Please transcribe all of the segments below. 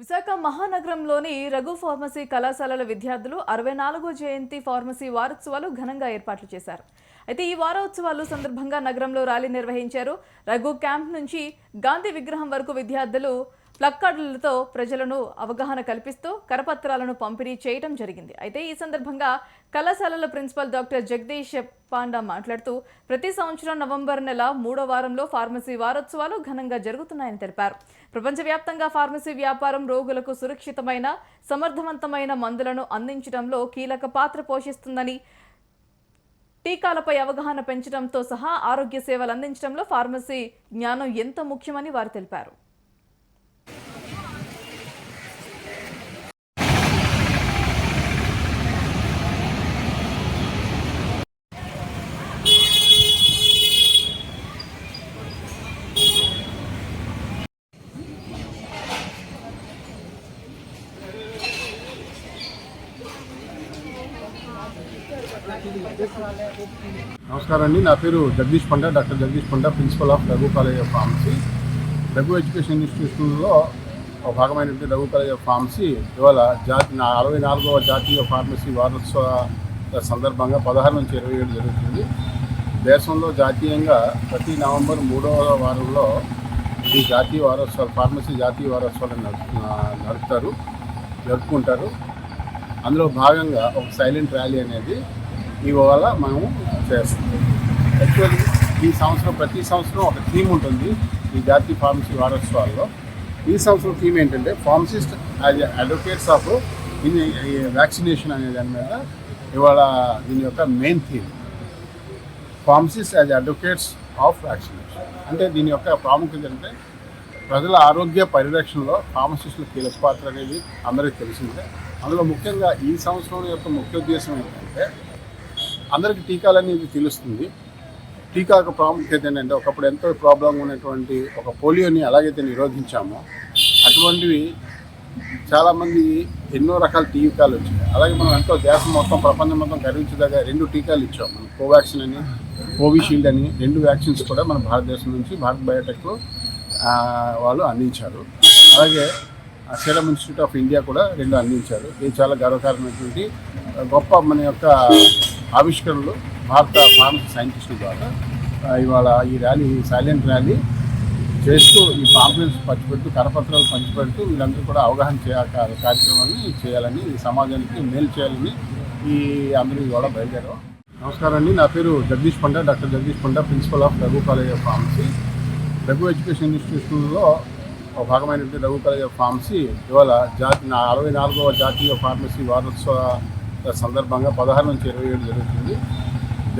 Visakha మహానగరంలోని Raghu pharmacy కళాశాలల విద్యార్థులు అరవై నాలుగో జయంతి ఫార్మసీ వారోత్సవాలు ఘనంగా ఏర్పాట్లు చేశారు. అయితే ఈ వారోత్సవాలు సందర్భంగా నగరంలో ర్యాలీ నిర్వహించారు. రఘు క్యాంప్ నుంచి గాంధీ విగ్రహం వరకు విద్యార్థులు ప్లక్కార్డులతో ప్రజలను అవగాహన కల్పిస్తూ కరపత్రాలను పంపిణీ చేయడం జరిగింది. అయితే ఈ సందర్భంగా కళాశాలల ప్రిన్సిపల్ డాక్టర్ జగదీష్ పాండా మాట్లాడుతూ ప్రతి సంవత్సరం నవంబర్ నెల మూడో వారంలో ఫార్మసీ వారోత్సవాలు ఘనంగా జరుగుతున్నాయని తెలిపారు. ప్రపంచవ్యాప్తంగా ఫార్మసీ వ్యాపారం రోగులకు సురక్షితమైన సమర్థవంతమైన మందులను అందించడంలో కీలక పాత్ర పోషిస్తుందని టీకాలపై అవగాహన పెంచడంతో సహా ఆరోగ్య సేవలు అందించడంలో ఫార్మసీ జ్ఞానం ఎంత ముఖ్యమని వారు తెలిపారు. నమస్కారం అండి. నా పేరు Jagadish Panda doctor Jagadish Panda principal of Raghu college of pharmacy. Raghu education ఇన్స్టిట్యూషన్లో ఒక భాగమైనటువంటి రఘు కాలేజ్ ఆఫ్ ఫార్మసీ. ఇవాళ జాతి నా అరవై నాలుగవ జాతీయ ఫార్మసీ వారోత్సవ సందర్భంగా పదహారు నుంచి ఇరవై ఏడు జరుగుతుంది. దేశంలో జాతీయంగా ప్రతి నవంబర్ మూడవ వారంలో ఈ జాతీయ వారోత్సవాలు ఫార్మసీ జాతీయ వారోత్సవాలు నడుపుతారు జరుపుకుంటారు. అందులో భాగంగా ఒక సైలెంట్ ర్యాలీ అనేది ఇవాళ మనము చేస్తాం. యాక్చువల్లీ ఈ సంవత్సరం ప్రతి సంవత్సరం ఒక థీమ్ ఉంటుంది ఈ జాతీయ ఫార్మసీ వారోత్సవాల్లో. ఈ సంవత్సరం థీమ్ ఏంటంటే ఫార్మసిస్ట్ యాజ్ అడ్వకేట్స్ ఆఫ్ ఇది వ్యాక్సినేషన్ అనే దాని మీద ఇవాళ దీని యొక్క main theme. Pharmacist as advocates of vaccination. అంటే దీని యొక్క ప్రాముఖ్యత అంటే ప్రజల ఆరోగ్య పరిరక్షణలో ఫార్మసిస్టుల కీలక పాత్ర అనేది అందరికీ తెలిసిందే. అందులో ముఖ్యంగా ఈ సంవత్సరం యొక్క ముఖ్య ఉద్దేశం ఏంటంటే అందరికీ టీకాలు అనేది తెలుస్తుంది. టీకాకు ప్రాముఖ్యత ఏంటంటే ఒకప్పుడు ఎంతో ప్రాబ్లం ఉన్నటువంటి ఒక పోలియోని ఎలాగైతే నిరోధించామో అటువంటివి చాలామంది ఎన్నో రకాల టీకాలు వచ్చాయి. అలాగే మనం ఎంతో దేశం మొత్తం ప్రపంచం మొత్తం గర్వించదగ్గ రెండు టీకాలు ఇచ్చాం. మనం కోవాక్సిన్ అని కోవిషీల్డ్ అని రెండు వ్యాక్సిన్స్ కూడా మన భారతదేశం నుంచి భారత్ బయోటెక్ వాళ్ళు అందించారు. అలాగే సీరం ఇన్స్టిట్యూట్ ఆఫ్ ఇండియా కూడా రెండు అందించారు. ఇది చాలా గర్వకారణమైనటువంటి గొప్ప మన యొక్క ఆవిష్కరణలు భారత ఫార్మసీ సైంటిస్టుల ద్వారా ఇవాళ ఈ ర్యాలీ సైలెంట్ ర్యాలీ చేస్తూ ఈ పాంప్లెట్స్ పంచిపెడుతూ కరపత్రాలు పంచిపెడుతూ వీళ్ళందరూ కూడా అవగాహన చేయ కార్యక్రమాన్ని చేయాలని ఈ సమాజానికి మేలు చేయాలని ఈ అందరూ ఇవాళ బయలుదేరాం నమస్కారం అండి నా పేరు Jagadish Panda doctor Jagadish Panda principal of Raghu college of pharmacy. Raghu education ఇన్స్టిట్యూషన్లో ఒక భాగమైనటువంటి రఘు కాలేజ్ ఆఫ్ ఫార్మసీ ఇవాళ జాతి నా అరవై నాలుగవ జాతీయ ఫార్మసీ వారోత్సవ సందర్భంగా పదహారు నుంచి ఇరవై ఏడు జరుగుతుంది.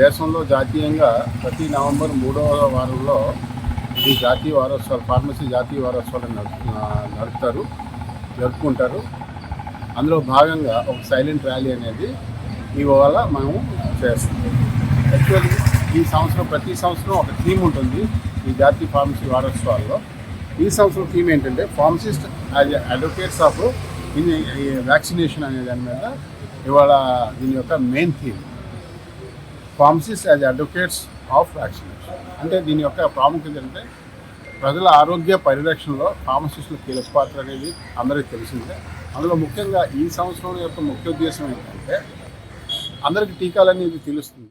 దేశంలో జాతీయంగా ప్రతి నవంబర్ మూడవ వారంలో ఈ జాతీయ వారోత్సవాలు ఫార్మసీ జాతీయ వారోత్సవాలు నడుపుతారు జరుపుకుంటారు. అందులో భాగంగా ఒక సైలెంట్ ర్యాలీ అనేది ఇవాళ మనము చేస్తాం. యాక్చువల్లీ ఈ సంవత్సరం ప్రతి సంవత్సరం ఒక థీమ్ ఉంటుంది ఈ జాతీయ ఫార్మసీ వారోత్సవాల్లో. ఈ సంవత్సరం థీమ్ ఏంటంటే ఫార్మసిస్ట్ యాజ్ అడ్వకేట్స్ ఆఫ్ ఇది వ్యాక్సినేషన్ అనే దాని మీద ఇవాళ దీని యొక్క main theme. Pharmacies as advocates of vaccination అంటే దీని యొక్క ప్రాముఖ్యత అంటే ప్రజల ఆరోగ్య పరిరక్షణలో ఫార్మసిస్టుల కీలక పాత్ర అనేది అందరికీ తెలిసిందే. అందులో ముఖ్యంగా ఈ సంవత్సరం యొక్క ముఖ్య ఉద్దేశం ఏంటంటే అందరికి టీకాలు అనేది తెలుస్తుంది.